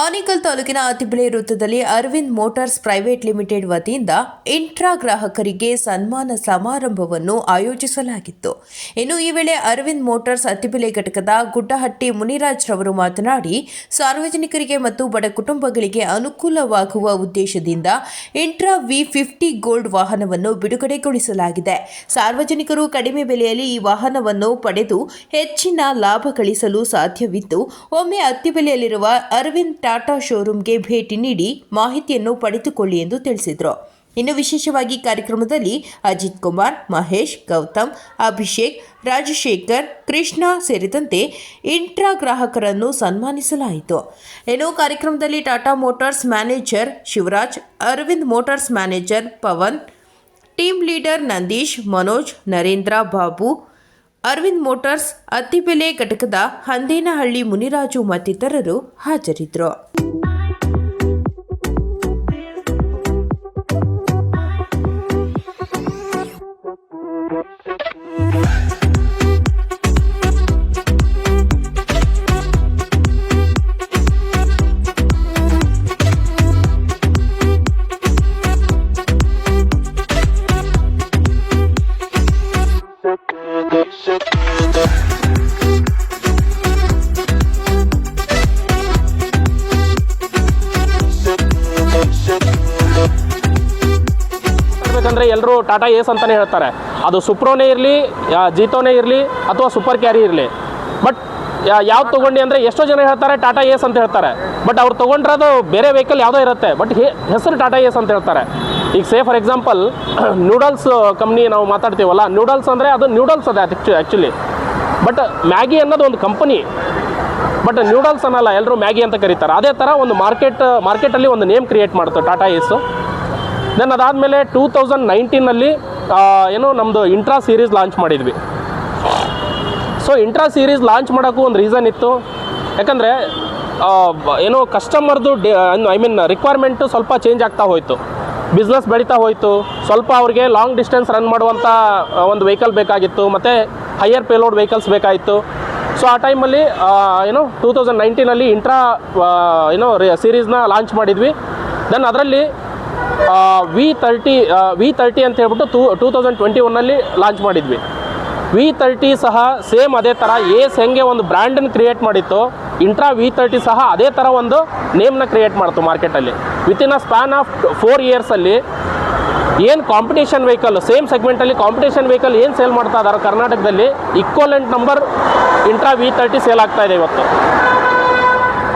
ಆನೇಕಲ್ ತಾಲೂಕಿನ ಅತಿಬೆಲೆ ವೃತ್ತದಲ್ಲಿ Arvind motors private limited ವತಿಯಿಂದ ಇಂಟ್ರಾ ಗ್ರಾಹಕರಿಗೆ ಸನ್ಮಾನ ಸಮಾರಂಭವನ್ನು ಆಯೋಜಿಸಲಾಗಿತ್ತು. ಇನ್ನು ಈ ವೇಳೆ ಅರವಿಂದ್ ಮೋಟಾರ್ಸ್ ಅತಿಬೆಲೆ ಘಟಕದ ಗುಡ್ಡಹಟ್ಟಿ ಮುನಿರಾಜ್ ರವರು ಮಾತನಾಡಿ, ಸಾರ್ವಜನಿಕರಿಗೆ ಮತ್ತು ಬಡ ಕುಟುಂಬಗಳಿಗೆ ಅನುಕೂಲವಾಗುವ ಉದ್ದೇಶದಿಂದ ಇಂಟ್ರಾ ವಿ ಫಿಫ್ಟಿ ಗೋಲ್ಡ್ ವಾಹನವನ್ನು ಬಿಡುಗಡೆಗೊಳಿಸಲಾಗಿದೆ. ಸಾರ್ವಜನಿಕರು ಕಡಿಮೆ ಬೆಲೆಯಲ್ಲಿ ಈ ವಾಹನವನ್ನು ಪಡೆದು ಹೆಚ್ಚಿನ ಲಾಭ ಗಳಿಸಲು ಸಾಧ್ಯವಿದ್ದು, ಒಮ್ಮೆ ಅತ್ತಿಬೆಲೆಯಲ್ಲಿರುವ ಅರವಿಂದ್ ಟಾಟಾ ಶೋರೂಮ್ಗೆ ಭೇಟಿ ನೀಡಿ ಮಾಹಿತಿಯನ್ನು ಪಡೆದುಕೊಳ್ಳಿ ಎಂದು ತಿಳಿಸಿದರು. ಇನ್ನು ವಿಶೇಷವಾಗಿ ಕಾರ್ಯಕ್ರಮದಲ್ಲಿ ಅಜಿತ್ ಕುಮಾರ್, ಮಹೇಶ್, ಗೌತಮ್, ಅಭಿಷೇಕ್, ರಾಜಶೇಖರ್, ಕೃಷ್ಣ ಸೇರಿದಂತೆ ಇಂಟ್ರಾ ಗ್ರಾಹಕರನ್ನು ಸನ್ಮಾನಿಸಲಾಯಿತು. ಏನೋ ಕಾರ್ಯಕ್ರಮದಲ್ಲಿ Tata motors manager Shivraj, Aravind motors manager Pavan, team leader Nandish, Manoj, Narendra, Babu Aravind motors Attibele ಘಟಕದ ಹಂದೇನಹಳ್ಳಿ ಮುನಿರಾಜು ಮತ್ತಿತರರು ಹಾಜರಿದ್ದರು. ಎಲ್ಲರೂ ಟಾಟಾ ಏಸ್ ಅಂತಲೇ ಹೇಳ್ತಾರೆ. ಅದು ಸುಪ್ರೋನೇ ಇರಲಿ ಜೀತೋನೇ ಇರಲಿ ಅಥವಾ ಸೂಪರ್ ಕ್ಯಾರಿ ಇರಲಿ. ಬಟ್ ಯಾವ್ದು ತೊಗೊಂಡು ಅಂದರೆ ಎಷ್ಟೋ ಜನ ಹೇಳ್ತಾರೆ ಟಾಟಾ ಏಸ್ ಅಂತ ಹೇಳ್ತಾರೆ. ಬಟ್ ಅವ್ರು ತೊಗೊಂಡಿರೋದು ಬೇರೆ ವೆಹಿಕಲ್ ಯಾವುದೋ ಇರುತ್ತೆ. ಬಟ್ ಹೆಸರು ಟಾಟಾ ಏಸ್ ಅಂತ ಹೇಳ್ತಾರೆ. ಈಗ say for example noodles company ನಾವು ಮಾತಾಡ್ತೀವಲ್ಲ ನೂಡಲ್ಸ್ ಅಂದರೆ ಅದು ನೂಡಲ್ಸ್ ಅದೇ ಆ್ಯಕ್ಚುಲಿ ಬಟ್ ಮ್ಯಾಗಿ ಅನ್ನೋದು ಒಂದು ಕಂಪನಿ ಬಟ್ ನೂಡಲ್ಸ್ ಅನ್ನಲ್ಲ ಎಲ್ಲರೂ ಮ್ಯಾಗಿ ಅಂತ ಕರೀತಾರೆ. ಅದೇ ಥರ ಒಂದು ಮಾರ್ಕೆಟ್ ಮಾರ್ಕೆಟಲ್ಲಿ ಒಂದು ನೇಮ್ ಕ್ರಿಯೇಟ್ ಮಾಡ್ತು ಟಾಟಾ ಏಸು. ದೆನ್ ಅದಾದಮೇಲೆ ಟೂ ತೌಸಂಡ್ ನೈನ್ಟೀನಲ್ಲಿ ಏನೋ ನಮ್ಮದು ಇಂಟ್ರಾ ಸೀರೀಸ್ ಲಾಂಚ್ ಮಾಡಿದ್ವಿ. ಸೊ ಇಂಟ್ರಾ ಸೀರೀಸ್ ಲಾಂಚ್ ಮಾಡೋಕ್ಕೂ ಒಂದು ರೀಸನ್ ಇತ್ತು. ಯಾಕಂದರೆ ಏನೋ ಕಸ್ಟಮರ್ದು ಡಿ ಐ ಮೀನ್ ರಿಕ್ವೈರ್ಮೆಂಟು ಸ್ವಲ್ಪ ಚೇಂಜ್ ಆಗ್ತಾ ಹೋಯಿತು. ಬಿಸ್ನೆಸ್ ಬೆಳೀತಾ ಹೋಯಿತು. ಸ್ವಲ್ಪ ಅವ್ರಿಗೆ ಲಾಂಗ್ ಡಿಸ್ಟೆನ್ಸ್ ರನ್ ಮಾಡುವಂಥ ಒಂದು ವೆಹಿಕಲ್ ಬೇಕಾಗಿತ್ತು. ಮತ್ತು ಹೈಯರ್ ಪೇಲೋಡ್ ವೆಹಿಕಲ್ಸ್ ಬೇಕಾಗಿತ್ತು ಸೊ ಆ ಟೈಮಲ್ಲಿ ಏನೋ ಟೂ ತೌಸಂಡ್ ನೈನ್ಟೀನಲ್ಲಿ ಇಂಟ್ರಾ ಏನೋ ಸೀರೀಸ್ನ ಲಾಂಚ್ ಮಾಡಿದ್ವಿ. ದೆನ್ ಅದರಲ್ಲಿ ವಿ ತರ್ಟಿ ವಿ ತರ್ಟಿ ಅಂತ ಹೇಳ್ಬಿಟ್ಟು ಟೂ ಟೂ ತೌಸಂಡ್ ಟ್ವೆಂಟಿ ಒನ್ನಲ್ಲಿ ಲಾಂಚ್ ಮಾಡಿದ್ವಿ. ವಿ ತರ್ಟಿ ಸಹ ಸೇಮ್ ಅದೇ ಥರ ಏಸ್ ಹೆಂಗೆ ಒಂದು ಬ್ರ್ಯಾಂಡನ್ನು ಕ್ರಿಯೇಟ್ ಮಾಡಿತ್ತು ಇಂಟ್ರಾ ವಿ ತರ್ಟಿ ಸಹ ಅದೇ ಥರ ಒಂದು ನೇಮ್ನ ಕ್ರಿಯೇಟ್ ಮಾಡ್ತು ಮಾರ್ಕೆಟಲ್ಲಿ within a span of four ಇಯರ್ಸಲ್ಲಿ ಏನು ಕಾಂಪಿಟೇಷನ್ ವೆಹಿಕಲ್ ಸೇಮ್ ಸೆಗ್ಮೆಂಟಲ್ಲಿ ಕಾಂಪಿಟೇಷನ್ ವೆಹಿಕಲ್ ಏನು ಸೇಲ್ ಮಾಡ್ತಾ ಇದ್ದಾರೆ ಕರ್ನಾಟಕದಲ್ಲಿ equivalent number Intra V thirty sale ಆಗ್ತಾ ಇದೆ ಇವತ್ತು.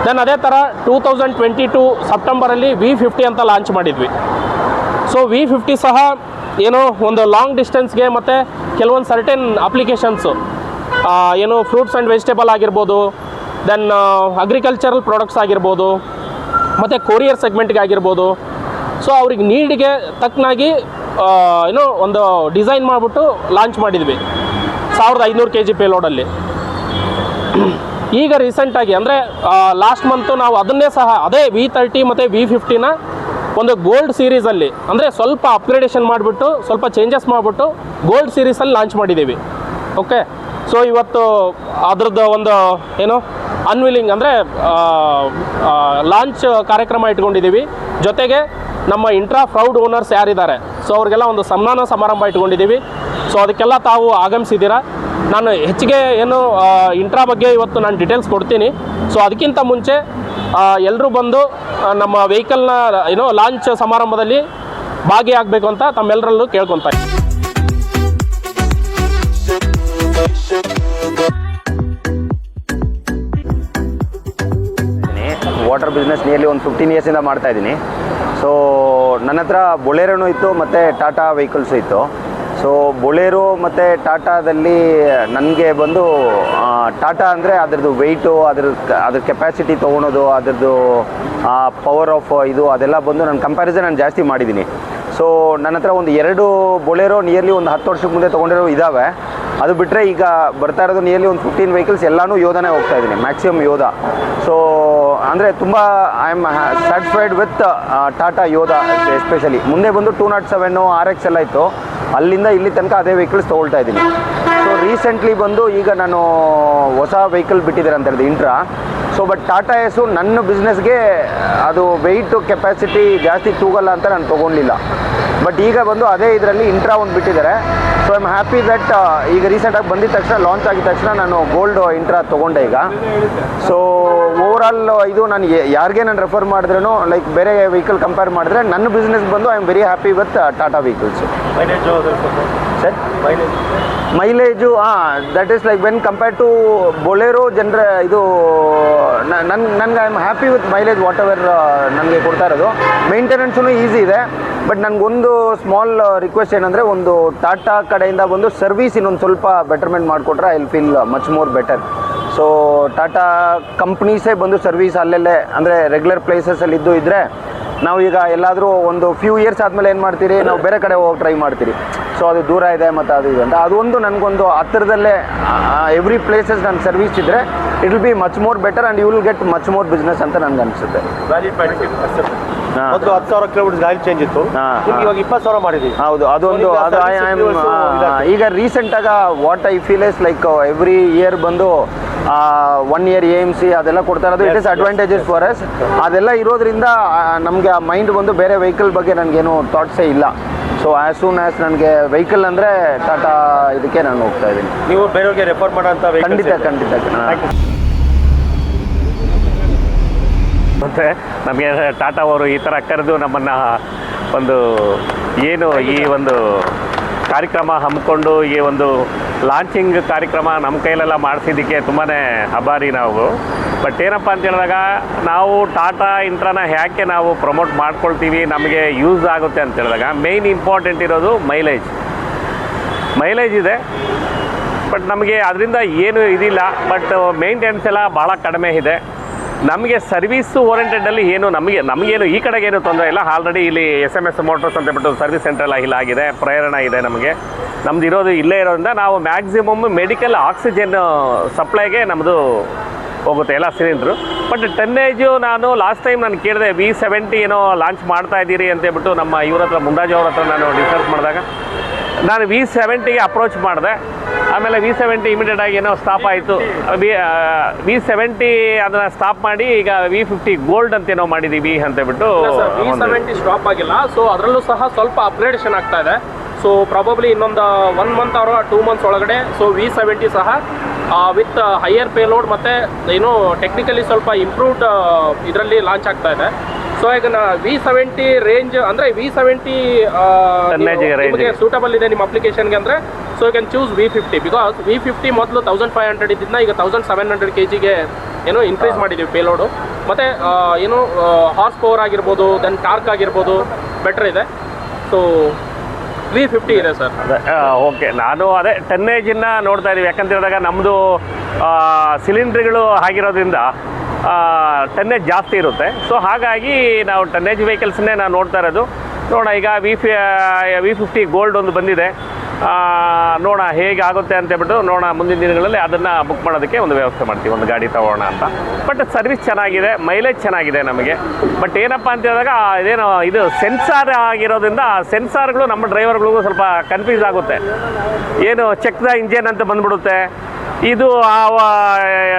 ದೆನ್ ಅದೇ ಥರ ಟೂ ತೌಸಂಡ್ ಟ್ವೆಂಟಿ ಟು ಸೆಪ್ಟೆಂಬರಲ್ಲಿ ವಿ ಫಿಫ್ಟಿ ಅಂತ ಲಾಂಚ್ ಮಾಡಿದ್ವಿ. ಸೊ ವಿ ಫಿಫ್ಟಿ ಸಹ ಏನೋ ಒಂದು ಲಾಂಗ್ ಡಿಸ್ಟೆನ್ಸ್ಗೆ ಮತ್ತು ಕೆಲವೊಂದು ಸರ್ಟೆನ್ ಅಪ್ಲಿಕೇಶನ್ಸು ಏನು ಫ್ರೂಟ್ಸ್ ಆ್ಯಂಡ್ ವೆಜಿಟೇಬಲ್ ಆಗಿರ್ಬೋದು ದೆನ್ ಅಗ್ರಿಕಲ್ಚರಲ್ ಪ್ರಾಡಕ್ಟ್ಸ್ ಆಗಿರ್ಬೋದು, ಮತ್ತು ಕೊರಿಯರ್ ಸೆಗ್ಮೆಂಟ್ಗೆ ಆಗಿರ್ಬೋದು. ಸೊ ಅವ್ರಿಗೆ ನೀಡಿಗೆ ತಕ್ಕನಾಗಿ ಏನೋ ಒಂದು ಡಿಸೈನ್ ಮಾಡಿಬಿಟ್ಟು ಲಾಂಚ್ ಮಾಡಿದ್ವಿ. ಸಾವಿರದ ಐನೂರು ಕೆ ಜಿ ಪೇಲೋಡಲ್ಲಿ ಈಗ ರೀಸೆಂಟಾಗಿ ಅಂದರೆ ಲಾಸ್ಟ್ ಮಂತು ನಾವು ಅದನ್ನೇ ಸಹ, ಅದೇ ವಿ ತರ್ಟಿ ಮತ್ತು ವಿ ಫಿಫ್ಟಿನ ಒಂದು ಗೋಲ್ಡ್ ಸೀರೀಸಲ್ಲಿ ಅಂದರೆ ಸ್ವಲ್ಪ ಅಪ್ಗ್ರೇಡೇಷನ್ ಮಾಡಿಬಿಟ್ಟು, ಸ್ವಲ್ಪ ಚೇಂಜಸ್ ಮಾಡಿಬಿಟ್ಟು ಗೋಲ್ಡ್ ಸೀರೀಸಲ್ಲಿ ಲಾಂಚ್ ಮಾಡಿದ್ದೀವಿ. ಓಕೆ ಸೊ ಇವತ್ತು ಅದ್ರದ್ದು ಒಂದು, ಏನು ಅನ್ವಿಲಿಂಗ್ ಅಂದರೆ ಲಾಂಚ್ ಕಾರ್ಯಕ್ರಮ ಇಟ್ಕೊಂಡಿದ್ದೀವಿ. ಜೊತೆಗೆ ನಮ್ಮ ಇಂಟ್ರಾ ಪ್ರೌಡ್ ಓನರ್ಸ್ ಯಾರಿದ್ದಾರೆ? ಸೊ ಅವ್ರಿಗೆಲ್ಲ ಒಂದು ಸನ್ಮಾನ ಸಮಾರಂಭ ಇಟ್ಕೊಂಡಿದ್ದೀವಿ. ಸೊ ಅದಕ್ಕೆಲ್ಲ ತಾವು ಆಗಮಿಸಿದ್ದೀರಾ? ನಾನು ಹೆಚ್ಚಿಗೆ ಏನು ಇಂಟ್ರಾ ಬಗ್ಗೆ ಇವತ್ತು ನಾನು ಡೀಟೇಲ್ಸ್ ಕೊಡ್ತೀನಿ. ಸೊ ಅದಕ್ಕಿಂತ ಮುಂಚೆ ಎಲ್ಲರೂ ಬಂದು ನಮ್ಮ ವೆಹಿಕಲ್ನ ಏನೋ ಲಾಂಚ್ ಸಮಾರಂಭದಲ್ಲಿ ಭಾಗಿಯಾಗಬೇಕು ಅಂತ ತಮ್ಮೆಲ್ಲರಲ್ಲೂ ಕೇಳ್ಕೊತಾರೆ. ವಾಟರ್ ಬಿಸ್ನೆಸ್ ನಿಯರ್ಲಿ ಒಂದು ಫಿಫ್ಟೀನ್ ಇಯರ್ಸಿಂದ ಮಾಡ್ತಾ ಇದ್ದೀನಿ. ಸೊ ನನ್ನ ಹತ್ರ ಬೊಲೆರೋನು ಇತ್ತು, ಮತ್ತು ಟಾಟಾ ವೆಹಿಕಲ್ಸು ಇತ್ತು. ಸೊ ಬೊಲೆರೋ ಮತ್ತು ಟಾಟಾದಲ್ಲಿ ನನಗೆ ಬಂದು ಟಾಟಾ ಅಂದರೆ ಅದ್ರದ್ದು ವೆಯ್ಟು ಅದ್ರ ಅದ್ರ ಕೆಪಾಸಿಟಿ ತೊಗೊಳೋದು, ಅದ್ರದ್ದು ಪವರ್ ಆಫ್ ಇದು ಅದೆಲ್ಲ ಬಂದು ನಾನು ಕಂಪ್ಯಾರಿಸನ್ ನಾನು ಜಾಸ್ತಿ ಮಾಡಿದ್ದೀನಿ ಸೊ ನನ್ನ ಹತ್ರ ಒಂದು ಎರಡು ಬೊಲೆರೋ ನಿಯರ್ಲಿ ಒಂದು ಹತ್ತು ವರ್ಷಕ್ಕೆ ಮುಂದೆ ತೊಗೊಂಡಿರೋ ಇದ್ದಾವೆ ಅದು ಬಿಟ್ಟರೆ ಈಗ ಬರ್ತಾ ಇರೋದು ನಿಯರ್ಲಿ ಒಂದು ಫಿಫ್ಟೀನ್ ವೆಹಿಕಲ್ಸ್ ಎಲ್ಲನೂ ಯೋಧನೇ ಹೋಗ್ತಾ ಇದ್ದೀನಿ ಮ್ಯಾಕ್ಸಿಮಮ್ ಯೋಧ. ಸೊ ಅಂದರೆ ತುಂಬ I am satisfied with Tata Yodha especially ಮುಂದೆ ಬಂದು two not seven R X ಎಲ್ಲ ಇತ್ತು. ಅಲ್ಲಿಂದ ಇಲ್ಲಿ ತನಕ ಅದೇ ವೆಹಿಕಲ್ಸ್ ತೊಗೊಳ್ತಾ ಇದ್ದೀನಿ. ಸೊ ರೀಸೆಂಟ್ಲಿ ಬಂದು ಈಗ ನಾನು ಹೊಸ ವೆಹಿಕಲ್ ಬಿಟ್ಟಿದ್ದಾರೆ ಅಂತ ಹೇಳಿದೆ Intra so but Tata Ace ನನ್ನ ಬಿಸ್ನೆಸ್ಗೆ ಅದು ವೆಯ್ಟು ಕೆಪಾಸಿಟಿ ಜಾಸ್ತಿ ತೂಗಲ್ಲ ಅಂತ ನಾನು ತೊಗೊಂಡಿಲ್ಲ. ಬಟ್ ಈಗ ಬಂದು ಅದೇ ಇದರಲ್ಲಿ ಇಂಟ್ರಾ ಒಂದು ಬಿಟ್ಟಿದ್ದಾರೆ. ಸೊ ಐಮ್ ಹ್ಯಾಪಿ ದಟ್ ಈಗ ರೀಸೆಂಟಾಗಿ ಬಂದಿದ ತಕ್ಷಣ ಲಾಂಚ್ ಆಗಿದ ತಕ್ಷಣ ನಾನು ಗೋಲ್ಡ್ ಇಂಟ್ರಾ ತೊಗೊಂಡೆ ಈಗ. ಸೊ ಓವರಾಲ್ ಇದು ನಾನು ಯಾರಿಗೆ ನಾನು ರೆಫರ್ ಮಾಡಿದ್ರೂ ಲೈಕ್ ಬೇರೆ ವೆಹಿಕಲ್ ಕಂಪೇರ್ ಮಾಡಿದ್ರೆ, ನನ್ನ ಬಿಸ್ನೆಸ್ ಬಂದು I am very happy with Tata vehicles sir mileage ಹಾಂ that is like when compare to Bolero ಜನರ ಇದು ನನ್ನ ನನ್ಗೆ I am happy with mileage whatever ನನಗೆ ಕೊಡ್ತಾ ಇರೋದು. ಮೇಂಟೆನೆನ್ಸೂ ಈಸಿ ಇದೆ ಬಟ್ ನನಗೊಂದು ಸ್ಮಾಲ್ ರಿಕ್ವೆಸ್ಟ್ ಏನಂದರೆ ಒಂದು ಟಾಟಾ ಕಡೆಯಿಂದ ಬಂದು ಸರ್ವಿಸ್ ಇನ್ನೊಂದು ಸ್ವಲ್ಪ ಬೆಟರ್ಮೆಂಟ್ ಮಾಡಿಕೊಟ್ರೆ I will feel much more better so Tata ಕಂಪ್ನೀಸೇ ಬಂದು ಸರ್ವಿಸ್ ಅಲ್ಲೆಲ್ಲೇ, ಅಂದರೆ ರೆಗ್ಯುಲರ್ ಪ್ಲೇಸಸಲ್ಲಿ ಇದ್ದು ಇದ್ದರೆ ನಾವು ಈಗ ಎಲ್ಲಾದರೂ ಒಂದು ಫ್ಯೂ ಇಯರ್ಸ್ ಆದಮೇಲೆ ಏನು ಮಾಡ್ತೀರಿ? ನಾವು ಬೇರೆ ಕಡೆ ಹೋಗಿ ಟ್ರೈ ಮಾಡ್ತೀರಿ. ಸೊ ಅದು ದೂರ ಇದೆ ಮತ್ತು ಅದು ಇದು ಅಂತ. ಅದೊಂದು ನನಗೊಂದು ಹತ್ತಿರದಲ್ಲೇ ಎವ್ರಿ ಪ್ಲೇಸಸ್ ನನ್ನ ಸರ್ವಿಸ್ ಇದ್ದರೆ it will be much more better and you will get much more business ಅಂತ ನನಗೆ ಅನಿಸುತ್ತೆ ಮೊದಲು ಹತ್ತು ಸಾವಿರ ಕಿಲೋಮೀಟರ್ ಗಾಡಿ ಚೇಂಜ್ ಇತ್ತು. ನಿಮ್ಗೆ. ಇವಾಗ ಇಪ್ಪತ್ತು ಸಾವಿರ ಮಾಡಿದ್ದೀವಿ. ಹೌದು ಅದೊಂದು ಅದು ಐ ಆಮ್ ಈಗ ರೀಸೆಂಟ್ ಆಗ what I feel is like every year ಬಂದು one year A M C ಅದೆಲ್ಲ ಕೊಡ್ತಾ ಇರೋದು it is advantages for us ಅದೆಲ್ಲ ಇರೋದ್ರಿಂದ ನಮಗೆ ಆ ಮೈಂಡ್ ಬಂದು ಬೇರೆ ವೆಹಿಕಲ್ ಬಗ್ಗೆ ನನಗೇನು ಥಾಟ್ಸೇ ಇಲ್ಲ. ಸೊ ಆ್ಯಸ್ ಸೂನ್ ಆ್ಯಸ್ ನನಗೆ ವೆಹಿಕಲ್ ಅಂದರೆ ಟಾಟಾ ಇದಕ್ಕೆ ನಾನು ಹೋಗ್ತಾ ಇದ್ದೀನಿ. ನೀವು ಬೇರೆಯವ್ರಿಗೆ ರೆಫರ್ ಮಾಡೋಂಥ ಖಂಡಿತ ಖಂಡಿತ ಖಂಡಿತ. ಮತ್ತು ನಮಗೆ ಟಾಟಾ ಅವರು ಈ ಥರ ಕರೆದು ನಮ್ಮನ್ನು ಒಂದು ಏನು ಈ ಒಂದು ಕಾರ್ಯಕ್ರಮ ಹಮ್ಮಿಕೊಂಡು ಈ ಒಂದು ಲಾಂಚಿಂಗ್ ಕಾರ್ಯಕ್ರಮ ನಮ್ಮ ಕೈಲೆಲ್ಲ ಮಾಡಿಸಿದ್ದಕ್ಕೆ ತುಂಬಾ ಆಭಾರಿ ನಾವು. ಬಟ್ ಏನಪ್ಪ ಅಂತ ಹೇಳಿದಾಗ ನಾವು ಟಾಟಾ ಇಂಟ್ರಾನ ಯಾಕೆ ನಾವು ಪ್ರಮೋಟ್ ಮಾಡ್ಕೊಳ್ತೀವಿ, ನಮಗೆ ಯೂಸ್ ಆಗುತ್ತೆ ಅಂತ ಹೇಳಿದಾಗ ಮೇಯ್ನ್ ಇಂಪಾರ್ಟೆಂಟ್ ಇರೋದು ಮೈಲೇಜ್ ಮೈಲೇಜ್ ಇದೆ ಬಟ್ ನಮಗೆ ಅದರಿಂದ ಏನು ಇದಿಲ್ಲ ಬಟ್ ಮೇಂಟೆನೆನ್ಸ್ ಎಲ್ಲ ಭಾಳ ಕಡಿಮೆ ಇದೆ. ನಮಗೆ ಸರ್ವಿಸ್ ಓರಿಯೆಂಟೆಡಲ್ಲಿ ಏನು, ನಮಗೆ, ನಮಗೇನು, ಈ ಕಡೆಗೆ ಏನು ತೊಂದರೆ ಇಲ್ಲ. ಆಲ್ರೆಡಿ ಇಲ್ಲಿ ಎಸ್ ಎಂ ಎಸ್ ಮೋಟರ್ಸ್ ಅಂತ ಬಿಟ್ಟು ಸರ್ವಿಸ್ ಸೆಂಟರ್ ಎಲ್ಲ ಇಲ್ಲಾಗಿದೆ ಪ್ರೇರಣೆ ಇದೆ ನಮಗೆ. ನಮ್ದು ಇರೋದು ಇಲ್ಲೇ ಇರೋದ್ರಿಂದ ನಾವು ಮ್ಯಾಕ್ಸಿಮಮ್ ಮೆಡಿಕಲ್ ಆಕ್ಸಿಜನ್ ಸಪ್ಲೈಗೆ ನಮ್ಮದು ಹೋಗುತ್ತೆ ಎಲ್ಲ ಸಿಲಿಂಡ್ರು. ಬಟ್ ಟನ್ನೇಜು ನಾನು ಲಾಸ್ಟ್ ಟೈಮ್ ನಾನು ಕೇಳಿದೆ ವಿ ಸೆವೆಂಟಿ ಏನೋ ಲಾಂಚ್ ಮಾಡ್ತಾ ಇದ್ದೀರಿ ಅಂತೇಳ್ಬಿಟ್ಟು ನಮ್ಮ ಇವ್ರ ಹತ್ರ, ಮುಂದಾಜು ಅವ್ರ ಹತ್ರ ನಾನು ಡಿಸ್ಕಸ್ ಮಾಡಿದಾಗ ನಾನು ವಿ ಸೆವೆಂಟಿಗೆ ಅಪ್ರೋಚ್ ಮಾಡಿದೆ. ಆಮೇಲೆ ವಿ ಸೆವೆಂಟಿ ಇಮಿಡಿಯೇಟ್ ಆಗಿ ಏನೋ ಸ್ಟಾಪ್ ಆಯಿತು. ವಿ ವಿ ಸೆವೆಂಟಿ ಅದನ್ನ ಸ್ಟಾಪ್ ಮಾಡಿ ಈಗ ವಿ ಫಿಫ್ಟಿ ಗೋಲ್ಡ್ ಅಂತ ಏನೋ ಮಾಡಿದ್ದೀವಿ ಅಂತ ಹೇಳ್ಬಿಟ್ಟು ವಿ ಸೆವೆಂಟಿ ಸ್ಟಾಪ್ ಆಗಿಲ್ಲ. ಸೊ ಅದರಲ್ಲೂ ಸಹ ಸ್ವಲ್ಪ ಅಪ್ಗ್ರೇಡೇಷನ್ ಆಗ್ತಾ ಇದೆ. ಸೊ ಪ್ರಾಬಬ್ಲಿ ಇನ್ನೊಂದು ಒನ್ ಮಂತ್ ಅವರ ಟೂ ಮಂತ್ಸ್ ಒಳಗಡೆ ಸೊ ವಿ ಸೆವೆಂಟಿ ಸಹ ವಿತ್ ಹೈಯರ್ ಪೇಲೋಡ್ ಮತ್ತು ಏನು ಟೆಕ್ನಿಕಲಿ ಸ್ವಲ್ಪ ಇಂಪ್ರೂವ್ಡ್ ಇದರಲ್ಲಿ ಲಾಂಚ್ ಆಗ್ತಾ ಇದೆ. ಸೊ ಈಗ ವಿ ಸೆವೆಂಟಿ ರೇಂಜ್ ಅಂದರೆ ವಿ ಸೆವೆಂಟಿ ನಿಮಗೆ ಸೂಟಬಲ್ ಇದೆ ನಿಮ್ಮ ಅಪ್ಲಿಕೇಶನ್ಗೆ ಅಂದರೆ so you can choose V fifty because V fifty ಮೊದಲು ತೌಸಂಡ್ ಫೈವ್ ಹಂಡ್ರೆಡ್ ಇದ್ದಿದ್ದ ಈಗ ತೌಸಂಡ್ ಸೆವೆನ್ ಹಂಡ್ರೆಡ್ ಕೆ ಜಿಗೆ ಏನೋ ಇನ್ಕ್ರೀಸ್ ಮಾಡಿದ್ದೀವಿ ಪೇಲೋಡು ಮತ್ತು ಏನು ಹಾರ್ಸ್ ಪವರ್ ಆಗಿರ್ಬೋದು ದೆನ್ ಟಾರ್ಕ್ ಆಗಿರ್ಬೋದು ಬೆಟರ್ ಇದೆ. ಸೊ ತ್ರೀ ಫಿಫ್ಟಿ ಇದೆ ಸರ್ ಓಕೆ ನಾನು ಅದೇ ಟೆನ್ ಏಜಿನ ನೋಡ್ತಾ ಇದ್ದೀವಿ ಯಾಕಂತ ಹೇಳಿದಾಗ ನಮ್ಮದು ಸಿಲಿಂಡ್ರಿಗಳು ಆಗಿರೋದ್ರಿಂದ ಟನ್ನೇಜ್ ಜಾಸ್ತಿ ಇರುತ್ತೆ. ಸೊ ಹಾಗಾಗಿ ನಾವು ಟನ್ನೇಜ್ ವೆಹಿಕಲ್ಸ್ನೇ ನಾನು ನೋಡ್ತಾ ಇರೋದು. ನೋಡೋಣ, ಈಗ ವಿ ಫಿ ವಿ ಫಿಫ್ಟಿ ಗೋಲ್ಡ್ ಒಂದು ಬಂದಿದೆ. ನೋಡೋಣ ಹೇಗೆ ಆಗುತ್ತೆ ಅಂತ ಹೇಳ್ಬಿಟ್ಟು ನೋಡೋಣ ಮುಂದಿನ ದಿನಗಳಲ್ಲಿ ಅದನ್ನು ಬುಕ್ ಮಾಡೋದಕ್ಕೆ ಒಂದು ವ್ಯವಸ್ಥೆ ಮಾಡ್ತೀವಿ. ಒಂದು ಗಾಡಿ ತಗೋಣ ಅಂತ. ಬಟ್ ಸರ್ವಿಸ್ ಚೆನ್ನಾಗಿದೆ ಮೈಲೇಜ್ ಚೆನ್ನಾಗಿದೆ ನಮಗೆ. ಬಟ್ ಏನಪ್ಪ ಅಂತ ಹೇಳಿದಾಗ ಇದೇನು ಇದು ಸೆನ್ಸಾರ್ ಆಗಿರೋದ್ರಿಂದ ಸೆನ್ಸಾರ್ಗಳು ನಮ್ಮ ಡ್ರೈವರ್ಗಳಿಗೂ ಸ್ವಲ್ಪ ಕನ್ಫ್ಯೂಸ್ ಆಗುತ್ತೆ. ಏನು ಚೆಕ್ದ ಇಂಜನ್ ಅಂತ ಬಂದ್ಬಿಡುತ್ತೆ. ಇದು ಆ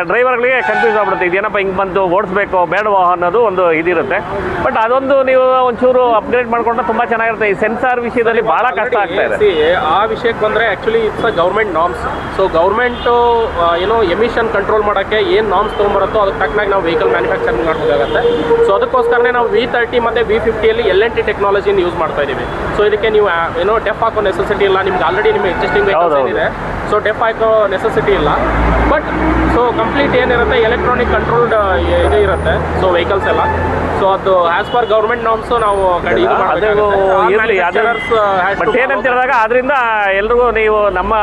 ಡ್ರೈವರ್ಗಳಿಗೆ ಕನ್ಫ್ಯೂಸ್ ಆಗ್ಬಿಡುತ್ತೆ. ಇದೇನಪ್ಪ ಹಿಂಗೆ ಬಂತು ಓಡಿಸ್ಬೇಕು ಬೇಡವೋ ಅನ್ನೋದು ಒಂದು ಇದಿರುತ್ತೆ. ಬಟ್ ಅದೊಂದು ನೀವು ಒಂಚೂರು ಅಪ್ಗ್ರೇಡ್ ಮಾಡಿಕೊಂಡ್ರೆ ತುಂಬ ಚೆನ್ನಾಗಿರುತ್ತೆ. ಈ ಸೆನ್ಸಾರ್ ವಿಷಯದಲ್ಲಿ ಭಾಳ ಕಷ್ಟ ಆಗ್ತಾ ಇದೆ. ಆ ವಿಷಯಕ್ಕೆ ಬಂದರೆ actually it's a government norms so government ಏನೋ ಎಮಿಷನ್ ಕಂಟ್ರೋಲ್ ಮಾಡೋಕ್ಕೆ ಏನು ನಾಮ್ಸ್ ತೊಗೊಂಬರುತ್ತೋ ಅದಕ್ಕೆ ತಕ್ಕನಾಗಿ ನಾವು ವೆಹಿಕಲ್ ಮ್ಯಾನುಫ್ಯಾಕ್ಚರಿಂಗ್ ಮಾಡಬೇಕಾಗತ್ತೆ. ಸೊ ಅದಕ್ಕೋಸ್ಕರನೇ ನಾವು ವಿ ತರ್ಟಿ ಮತ್ತು ವಿ ಫಿಫ್ಟಿಯಲ್ಲಿ ಎಲ್ ಎನ್ ಟಿ ಟೆಕ್ನಾಲಜಿನ ಯೂಸ್ ಮಾಡ್ತಾ ಇದ್ದೀವಿ ಸೊ ಇದಕ್ಕೆ ನೀವು ಏನೋ ಡೆಫ್ ಹಾಕೋ ನೆಸೆಸಿಟಿ ಇಲ್ಲ. ನಿಮ್ಗೆ ಆಲ್ರೆಡಿ ನಿಮ್ಮ ಎಕ್ಸಿಸ್ಟಿಂಗ್ ವೆಹಿಕಲ್ಸ್. ಏನಿದೆ ಸೊ ಡೆಫ್ ಹಾಕೋ ನೆಸೆಸಿಟಿ ಇಲ್ಲ. ಬಟ್ ಸೊ ಕಂಪ್ಲೀಟ್ ಏನಿರುತ್ತೆ? ಎಲೆಕ್ಟ್ರಾನಿಕ್ ಕಂಟ್ರೋಲ್ಡ್ ಇದು ಇರುತ್ತೆ. ಸೊ ವೆಹಿಕಲ್ಸ್ ಎಲ್ಲ. ಸೊ ಅದು ಆಸ್ ಪರ್ ಗೌರ್ಮೆಂಟ್ ನಾಮ್ಸ್ ನಾವು ಬಟ್ ಏನಂತ ಹೇಳಿದಾಗ ಅದರಿಂದ ಎಲ್ರಿಗೂ ನೀವು ನಮ್ಮ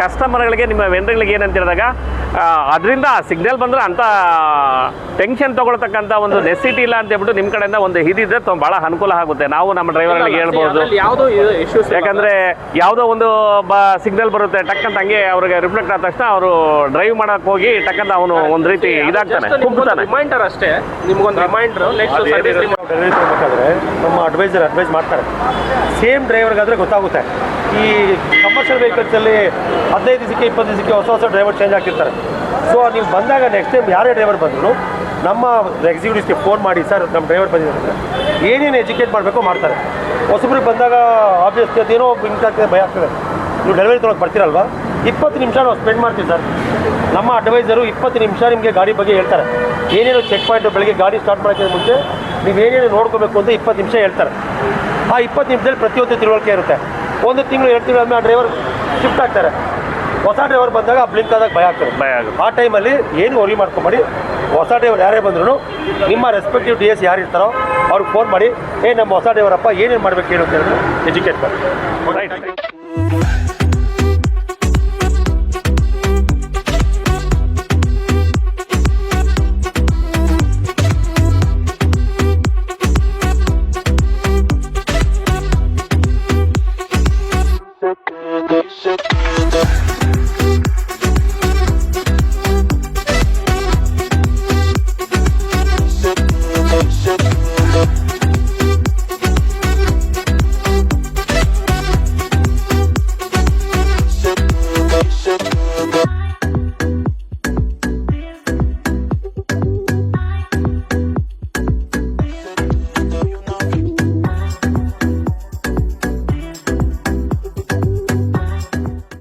ಕಸ್ಟಮರ್ಗಳಿಗೆ ನಿಮ್ಮ ವೆಂಡರ್ಗಳಿಗೆ ಏನಂತ ಹೇಳಿದಾಗ ಅದರಿಂದ ಸಿಗ್ನಲ್ ಬಂದರೆ ಅಂತ ಟೆನ್ಷನ್ ತಗೊಳ್ತಕ್ಕಂಥ ಒಂದು ನೆಸಿಟಿ ಇಲ್ಲ ಅಂತ ಹೇಳ್ಬಿಟ್ಟು ನಿಮ್ಮ ಕಡೆಯಿಂದ ಒಂದು ಇದಿದ್ರೆ ತುಂಬ ಭಾಳ ಅನುಕೂಲ ಆಗುತ್ತೆ. ನಾವು ನಮ್ಮ ಡ್ರೈವರ್ಗಳಿಗೆ ಹೇಳ್ಬೋದು. ಯಾಕಂದ್ರೆ ಯಾವುದೋ ಒಂದು ಬ ಸಿಗ್ನಲ್ ಬರುತ್ತೆ. ಟಕ್ ಅಂತ ಹಂಗೆ ಅವ್ರಿಗೆ ರಿಫ್ಲೆಕ್ಟ್ ಆದ ತಕ್ಷಣ ಅವರು ಡ್ರೈವ್ ಮಾಡಕ್ ಹೋಗಿ ತಕ್ಕಂತ ಅವನು ಒಂದು ರೀತಿ ಇದಾಗ್ತಾನೆ ಕುಗ್ತಾನೆ. ರಿಮೈಂಡರ್ ಅಷ್ಟೇ ನಿಮ್ಗೊಂದು ರಿಮೈಂಡರ್ ನೆಕ್ಸ್ಟ್ ಸರ್ವಿಸ್ ಡೆಲಿವರಿ ತಗೋಬೇಕಾದ್ರೆ ನಮ್ಮ ಅಡ್ವೈಸರ್ ಅಡ್ವೈಸ್ ಮಾಡ್ತಾರೆ. ಸೇಮ್ ಡ್ರೈವರ್ಗಾದರೆ ಗೊತ್ತಾಗುತ್ತೆ. ಈ ಕಮರ್ಷಿಯಲ್ ವೆಹಿಕಲ್ಸಲ್ಲಿ ಹದಿನೈದು ದಿವಸಕ್ಕೆ ಇಪ್ಪತ್ತು ದಿವಸಕ್ಕೆ ಹೊಸ ಹೊಸ ಡ್ರೈವರ್ ಚೇಂಜ್ ಆಗ್ತಿರ್ತಾರೆ ಸೊ ನೀವು ಬಂದಾಗ ನೆಕ್ಸ್ಟ್ ಟೈಮ್ ಯಾರೇ ಡ್ರೈವರ್ ಬಂದ್ರು ನಮ್ಮ ಎಕ್ಸಿಕ್ಯೂಟಿವ್ಸ್ಗೆ ಫೋನ್ ಮಾಡಿ ಸರ್ ನಮ್ಮ ಡ್ರೈವರ್ ಬಂದಿದ್ದಾರೆ. ಅಂದರೆ ಏನೇನು ಎಜುಕೇಟ್ ಮಾಡಬೇಕೋ ಮಾಡ್ತಾರೆ. ಹೊಸಬ್ರಿಗೆ ಬಂದಾಗ ಆಬ್ವಿಯಸ್ಲಿ ಅದೇನೋ ಇಂಟಾಗ್ತದೆ ಭಯ ಆಗ್ತದೆ. ನೀವು ಡೆಲಿವರಿ ತೊಗೊಳಕ್ಕೆ ಬರ್ತೀರಲ್ವಾ? ಇಪ್ಪತ್ತು ನಿಮಿಷ ನಾವು ಸ್ಪೆಂಡ್ ಮಾಡ್ತೀವಿ ಸರ್ ನಮ್ಮ ಅಡ್ವೈಸರು ಇಪ್ಪತ್ತು ನಿಮಿಷ ನಿಮಗೆ ಗಾಡಿ ಬಗ್ಗೆ ಹೇಳ್ತಾರೆ. ಏನೇನು ಚೆಕ್ ಪಾಯಿಂಟ್ ಬೆಳಗ್ಗೆ ಗಾಡಿ ಸ್ಟಾರ್ಟ್ ಮಾಡೋಕ್ಕೆ ಮುಂಚೆ ನೀವು ಏನೇನು ನೋಡ್ಕೋಬೇಕು ಅಂತ ಇಪ್ಪತ್ತು ನಿಮಿಷ ಹೇಳ್ತಾರೆ. ಆ ಇಪ್ಪತ್ತು ನಿಮಿಷದಲ್ಲಿ ಪ್ರತಿಯೊಂದು ತಿಳುವಳಿಕೆ ಇರುತ್ತೆ. ಒಂದು ತಿಂಗಳು ಎರಡು ತಿಂಗಳು ಆದಮೇಲೆ ಆ ಡ್ರೈವರ್ ಶಿಫ್ಟ್ ಆಗ್ತಾರೆ. ಹೊಸ ಡ್ರೈವರ್ ಬಂದಾಗ ಆ ಬ್ಲಿಂಕ್ ಆದಾಗ ಭಯ ಆಗ್ತದೆ. ಭಯ ಆಗುತ್ತೆ. ಆ ಟೈಮಲ್ಲಿ ಏನು ವರಿ ಮಾಡ್ಕೊಂಬೇಡಿ. ಹೊಸ ಡ್ರೈವರ್ ಯಾರೇ ಬಂದ್ರು ನಿಮ್ಮ ರೆಸ್ಪೆಕ್ಟಿವ್ ಡಿ ಎಸ್ ಯಾರು ಇರ್ತಾರೋ ಅವ್ರಿಗೆ ಫೋನ್ ಮಾಡಿ ಏ ನಮ್ಮ ಹೊಸ ಡ್ರೈವರಪ್ಪ ಏನೇನು ಮಾಡಬೇಕು ಹೇಳು ಅಂತ ಹೇಳಿದ್ರೆ ಎಜುಕೇಟ್ ಮಾಡಿ. ರೈಟ್